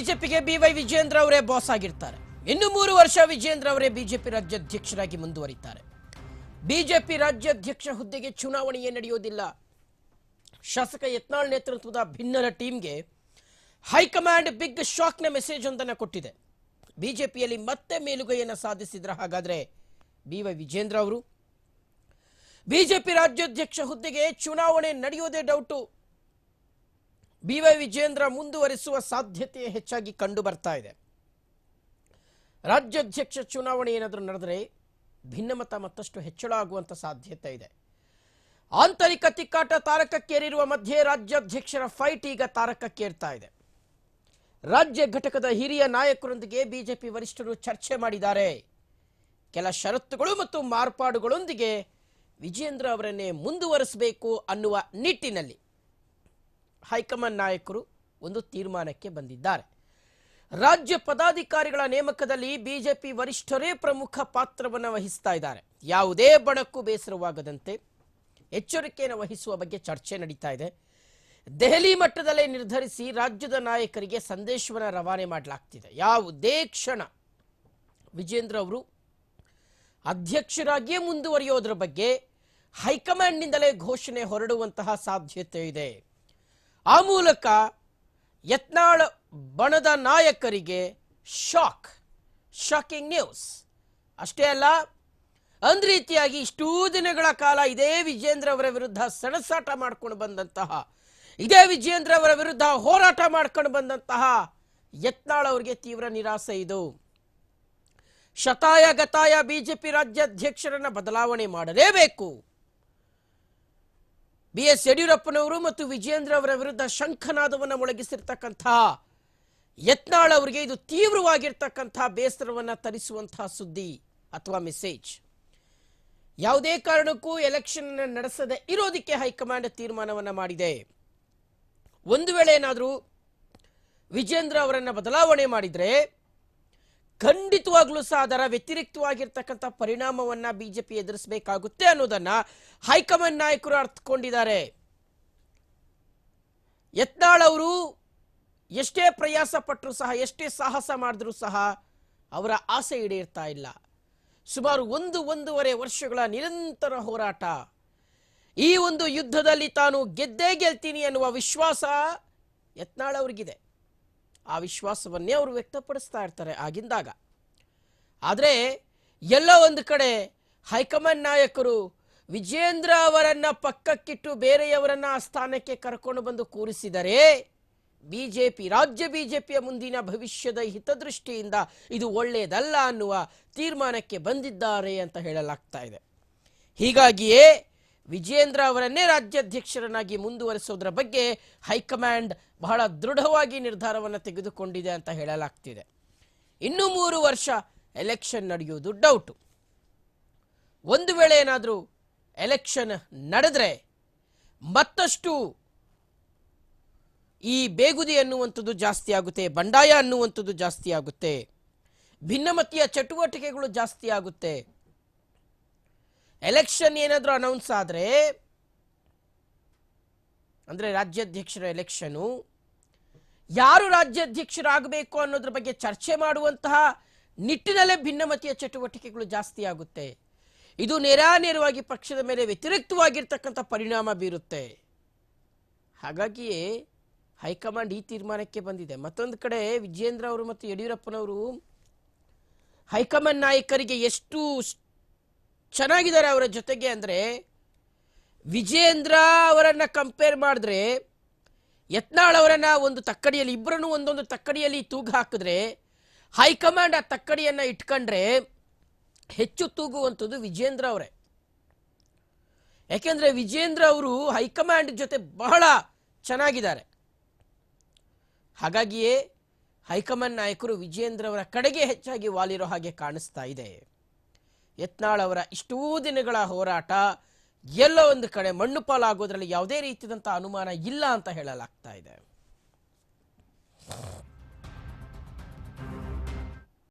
ಬಿಜೆಪಿಗೆ ಬಿವೈ ವಿಜೇಂದ್ರ ಅವರೇ ಬಾಸ್ ಆಗಿರ್ತಾರೆ. ಇನ್ನು ಮೂರು ವರ್ಷ ವಿಜೇಂದ್ರ ಅವರೇ ಬಿಜೆಪಿ ರಾಜ್ಯಾಧ್ಯಕ್ಷರಾಗಿ ಮುಂದುವರಿತಾರೆ. ಬಿಜೆಪಿ ರಾಜ್ಯಾಧ್ಯಕ್ಷ ಹುದ್ದೆಗೆ ಚುನಾವಣೆಯೇ ನಡೆಯೋದಿಲ್ಲ ಶಾಸಕ ಯತ್ನಾಳ್ ನೇತೃತ್ವದ ಭಿನ್ನರ ಟೀಮ್ಗೆ ಹೈಕಮಾಂಡ್ ಬಿಗ್ ಶಾಕ್ನ ಮೆಸೇಜ್ ಒಂದನ್ನು ಕೊಟ್ಟಿದೆ. ಬಿಜೆಪಿಯಲ್ಲಿ ಮತ್ತೆ ಮೇಲುಗೈಯನ್ನು ಸಾಧಿಸಿದ್ರ ಹಾಗಾದ್ರೆ ಬಿ ವೈ ವಿಜೇಂದ್ರ ಅವರು? ಬಿಜೆಪಿ ರಾಜ್ಯಾಧ್ಯಕ್ಷ ಹುದ್ದೆಗೆ ಚುನಾವಣೆ ನಡೆಯೋದೇ ಡೌಟು. ಬಿ ವೈ ವಿಜೇಂದ್ರ ಮುಂದುವರಿಸುವ ಸಾಧ್ಯತೆ ಹೆಚ್ಚಾಗಿ ಕಂಡು ಬರ್ತಾ ಇದೆ. ರಾಜ್ಯಾಧ್ಯಕ್ಷ ಚುನಾವಣೆ ಏನಾದರೂ ನಡೆದರೆ ಭಿನ್ನಮತ ಮತ್ತಷ್ಟು ಹೆಚ್ಚಳ ಆಗುವಂಥ ಸಾಧ್ಯತೆ ಇದೆ. ಆಂತರಿಕ ತಿಕ್ಕಾಟ ತಾರಕಕ್ಕೇರಿರುವ ಮಧ್ಯೆ ರಾಜ್ಯಾಧ್ಯಕ್ಷರ ಫೈಟ್ ಈಗ ತಾರಕಕ್ಕೇರ್ತಾ ಇದೆ. ರಾಜ್ಯ ಘಟಕದ ಹಿರಿಯ ನಾಯಕರೊಂದಿಗೆ ಬಿಜೆಪಿ ವರಿಷ್ಠರು ಚರ್ಚೆ ಮಾಡಿದ್ದಾರೆ. ಕೆಲ ಷರತ್ತುಗಳು ಮತ್ತು ಮಾರ್ಪಾಡುಗಳೊಂದಿಗೆ ವಿಜೇಂದ್ರ ಅವರನ್ನೇ ಮುಂದುವರಿಸಬೇಕು ಅನ್ನುವ ನಿಟ್ಟಿನಲ್ಲಿ ಹೈಕಮಾಂಡ್ ನಾಯಕರು ಒಂದು ತೀರ್ಮಾನಕ್ಕೆ ಬಂದಿದ್ದಾರೆ. ರಾಜ್ಯ ಪದಾಧಿಕಾರಿಗಳ ನೇಮಕದಲ್ಲಿ ಬಿಜೆಪಿ ವರಿಷ್ಠರೇ ಪ್ರಮುಖ ಪಾತ್ರವನ್ನು ವಹಿಸ್ತಾ ಇದ್ದಾರೆ. ಯಾವುದೇ ಬಣಕ್ಕೂ ಬೇಸರವಾಗದಂತೆ ಎಚ್ಚರಿಕೆಯನ್ನು ವಹಿಸುವ ಬಗ್ಗೆ ಚರ್ಚೆ ನಡೀತಾ ಇದೆ. ದೆಹಲಿ ಮಟ್ಟದಲ್ಲೇ ನಿರ್ಧರಿಸಿ ರಾಜ್ಯದ ನಾಯಕರಿಗೆ ಸಂದೇಶವನ್ನು ರವಾನೆ ಮಾಡಲಾಗ್ತಿದೆ. ಯಾವುದೇ ಕ್ಷಣ ವಿಜೇಂದ್ರ ಅವರು ಅಧ್ಯಕ್ಷರಾಗಿಯೇ ಮುಂದುವರಿಯೋದ್ರ ಬಗ್ಗೆ ಹೈಕಮಾಂಡ್ನಿಂದಲೇ ಘೋಷಣೆ ಹೊರಡುವಂತಹ ಸಾಧ್ಯತೆ ಇದೆ. ಆ ಮೂಲಕ ಯತ್ನಾಳ ಬಣದ ನಾಯಕರಿಗೆ ಶಾಕ್ ಶಾಕಿಂಗ್ ನ್ಯೂಸ್ ಅಷ್ಟೇ ಅಲ್ಲ ಅಂದ ರೀತಿಯಾಗಿ ಇಷ್ಟೂ ದಿನಗಳ ಕಾಲ ಇದೇ ವಿಜೇಂದ್ರ ಅವರ ವಿರುದ್ಧ ಸಣಸಾಟ ಮಾಡ್ಕೊಂಡು ಬಂದಂತಹ, ಇದೇ ವಿಜೇಂದ್ರ ಅವರ ವಿರುದ್ಧ ಹೋರಾಟ ಮಾಡ್ಕೊಂಡು ಬಂದಂತಹ ಯತ್ನಾಳ್ ಅವರಿಗೆ ತೀವ್ರ ನಿರಾಸೆ ಇದು. ಶತಾಯ ಗತಾಯ ಬಿಜೆಪಿ ರಾಜ್ಯಾಧ್ಯಕ್ಷರನ್ನ ಬದಲಾವಣೆ ಮಾಡಲೇಬೇಕು. ಬಿ ಎಸ್ ಯಡಿಯೂರಪ್ಪನವರು ಮತ್ತು ವಿಜೇಂದ್ರ ಅವರ ವಿರುದ್ಧ ಶಂಖನಾದವನ್ನು ಮೊಳಗಿಸಿರ್ತಕ್ಕಂಥ ಯತ್ನಾಳ್ ಅವರಿಗೆ ಇದು ತೀವ್ರವಾಗಿರ್ತಕ್ಕಂಥ ಬೇಸರವನ್ನು ತರಿಸುವಂತಹ ಸುದ್ದಿ ಅಥವಾ ಮೆಸೇಜ್. ಯಾವುದೇ ಕಾರಣಕ್ಕೂ ಎಲೆಕ್ಷನ್ ನಡೆಸದೆ ಇರೋದಕ್ಕೆ ಹೈಕಮಾಂಡ್ ತೀರ್ಮಾನವನ್ನು ಮಾಡಿದೆ. ಒಂದು ವೇಳೆ ಏನಾದರೂ ವಿಜೇಂದ್ರ ಅವರನ್ನು ಬದಲಾವಣೆ ಮಾಡಿದ್ರೆ ಖಂಡಿತವಾಗ್ಲೂ ಸಹ ಅದರ ವ್ಯತಿರಿಕ್ತವಾಗಿರ್ತಕ್ಕಂಥ ಪರಿಣಾಮವನ್ನ ಬಿಜೆಪಿ ಎದುರಿಸಬೇಕಾಗುತ್ತೆ ಅನ್ನೋದನ್ನ ಹೈಕಮಾಂಡ್ ನಾಯಕರು ಅರ್ಥಕೊಂಡಿದ್ದಾರೆ. ಯತ್ನಾಳ್ ಅವರು ಎಷ್ಟೇ ಪ್ರಯಾಸ ಪಟ್ಟರು ಸಹ, ಎಷ್ಟೇ ಸಾಹಸ ಮಾಡಿದ್ರು ಸಹ ಅವರ ಆಸೆ ಈಡೇರ್ತಾ ಇಲ್ಲ. ಸುಮಾರು ಒಂದು, ಒಂದೂವರೆ ವರ್ಷಗಳ ನಿರಂತರ ಹೋರಾಟ. ಈ ಒಂದು ಯುದ್ಧದಲ್ಲಿ ತಾನು ಗೆದ್ದೇ ಗೆಲ್ತೀನಿ ಅನ್ನುವ ವಿಶ್ವಾಸ ಯತ್ನಾಳ್ ಅವರಿಗಿದೆ. ಆ ವಿಶ್ವಾಸವನ್ನೇ ಅವರು ವ್ಯಕ್ತಪಡಿಸ್ತಾ ಇರ್ತಾರೆ ಆಗಿಂದಾಗ. ಆದರೆ ಎಲ್ಲ ಒಂದು ಕಡೆ ಹೈಕಮಾಂಡ್ ನಾಯಕರು ವಿಜೇಂದ್ರ ಅವರನ್ನ ಪಕ್ಕಕ್ಕಿಟ್ಟು ಬೇರೆಯವರನ್ನ ಆ ಸ್ಥಾನಕ್ಕೆ ಕರ್ಕೊಂಡು ಬಂದು ಕೂರಿಸಿದರೆ ಬಿಜೆಪಿ, ರಾಜ್ಯ ಬಿಜೆಪಿಯ ಮುಂದಿನ ಭವಿಷ್ಯದ ಹಿತದೃಷ್ಟಿಯಿಂದ ಇದು ಒಳ್ಳೆಯದಲ್ಲ ಅನ್ನುವ ತೀರ್ಮಾನಕ್ಕೆ ಬಂದಿದ್ದಾರೆ ಅಂತ ಹೇಳಲಾಗ್ತಾ ಇದೆ. ಹೀಗಾಗಿಯೇ ವಿಜೇಂದ್ರ ಅವರನ್ನೇ ರಾಜ್ಯಾಧ್ಯಕ್ಷರನ್ನಾಗಿ ಮುಂದುವರಿಸೋದ್ರ ಬಗ್ಗೆ ಹೈಕಮಾಂಡ್ ಬಹಳ ದೃಢವಾಗಿ ನಿರ್ಧಾರವನ್ನು ತೆಗೆದುಕೊಂಡಿದೆ ಅಂತ ಹೇಳಲಾಗ್ತಿದೆ. ಇನ್ನು ಮೂರು ವರ್ಷ ಎಲೆಕ್ಷನ್ ನಡೆಯುವುದು ಡೌಟು. ಒಂದು ವೇಳೆ ಏನಾದರೂ ಎಲೆಕ್ಷನ್ ನಡೆದ್ರೆ ಮತ್ತಷ್ಟು ಈ ಬೇಗುದಿ ಅನ್ನುವಂಥದ್ದು ಜಾಸ್ತಿ ಆಗುತ್ತೆ, ಬಂಡಾಯ ಅನ್ನುವಂಥದ್ದು ಜಾಸ್ತಿ ಆಗುತ್ತೆ, ಭಿನ್ನಮತೀಯ ಚಟುವಟಿಕೆಗಳು ಜಾಸ್ತಿ ಆಗುತ್ತೆ ಎಲೆಕ್ಷನ್ ಏನಾದರೂ ಅನೌನ್ಸ್ ಆದರೆ, ಅಂದರೆ ರಾಜ್ಯಾಧ್ಯಕ್ಷರ ಎಲೆಕ್ಷನು, ಯಾರು ರಾಜ್ಯಾಧ್ಯಕ್ಷರಾಗಬೇಕು ಅನ್ನೋದ್ರ ಬಗ್ಗೆ ಚರ್ಚೆ ಮಾಡುವಂತಹ ನಿಟ್ಟಿನಲ್ಲೇ ಭಿನ್ನಮತೀಯ ಚಟುವಟಿಕೆಗಳು ಜಾಸ್ತಿ ಆಗುತ್ತೆ. ಇದು ನೇರಾನೇರವಾಗಿ ಪಕ್ಷದ ಮೇಲೆ ವ್ಯತಿರಿಕ್ತವಾಗಿರ್ತಕ್ಕಂಥ ಪರಿಣಾಮ ಬೀರುತ್ತೆ. ಹಾಗಾಗಿಯೇ ಹೈಕಮಾಂಡ್ ಈ ತೀರ್ಮಾನಕ್ಕೆ ಬಂದಿದೆ. ಮತ್ತೊಂದು ಕಡೆ ವಿಜೇಂದ್ರ ಅವರು ಮತ್ತು ಯಡಿಯೂರಪ್ಪನವರು ಹೈಕಮಾಂಡ್ ನಾಯಕರಿಗೆ ಎಷ್ಟು ಚೆನ್ನಾಗಿದ್ದಾರೆ ಅವರ ಜೊತೆಗೆ ಅಂದರೆ ವಿಜೇಂದ್ರ ಅವರನ್ನು ಕಂಪೇರ್ ಮಾಡಿದ್ರೆ, ಯತ್ನಾಳ್ ಅವರನ್ನ ಒಂದು ತಕ್ಕಡಿಯಲ್ಲಿ ಇಬ್ಬರನ್ನು ಒಂದೊಂದು ತಕ್ಕಡಿಯಲ್ಲಿ ತೂಗು ಹಾಕಿದ್ರೆ, ಹೈಕಮಾಂಡ್ ಆ ತಕ್ಕಡಿಯನ್ನು ಇಟ್ಕೊಂಡ್ರೆ ಹೆಚ್ಚು ತೂಗುವಂಥದ್ದು ವಿಜೇಂದ್ರ ಅವರೇ. ಯಾಕೆಂದರೆ ವಿಜೇಂದ್ರ ಅವರು ಹೈಕಮಾಂಡ್ ಜೊತೆ ಬಹಳ ಚೆನ್ನಾಗಿದ್ದಾರೆ. ಹಾಗಾಗಿಯೇ ಹೈಕಮಾಂಡ್ ನಾಯಕರು ವಿಜೇಂದ್ರ ಅವರ ಕಡೆಗೆ ಹೆಚ್ಚಾಗಿ ವಾಲಿರೋ ಹಾಗೆ ಕಾಣಿಸ್ತಾ ಇದೆ. ಯತ್ನಾಳ್ ಅವರ ಇಷ್ಟೂ ದಿನಗಳ ಹೋರಾಟ, ಎಲ್ಲ ಒಂದು ಕಡೆ ಮಣ್ಣು ಪಾಲಾಗೋದ್ರಲ್ಲಿ ಯಾವುದೇ ರೀತಿಯಾದಂಥ ಅನುಮಾನ ಇಲ್ಲ ಅಂತ ಹೇಳಲಾಗ್ತಾ ಇದೆ.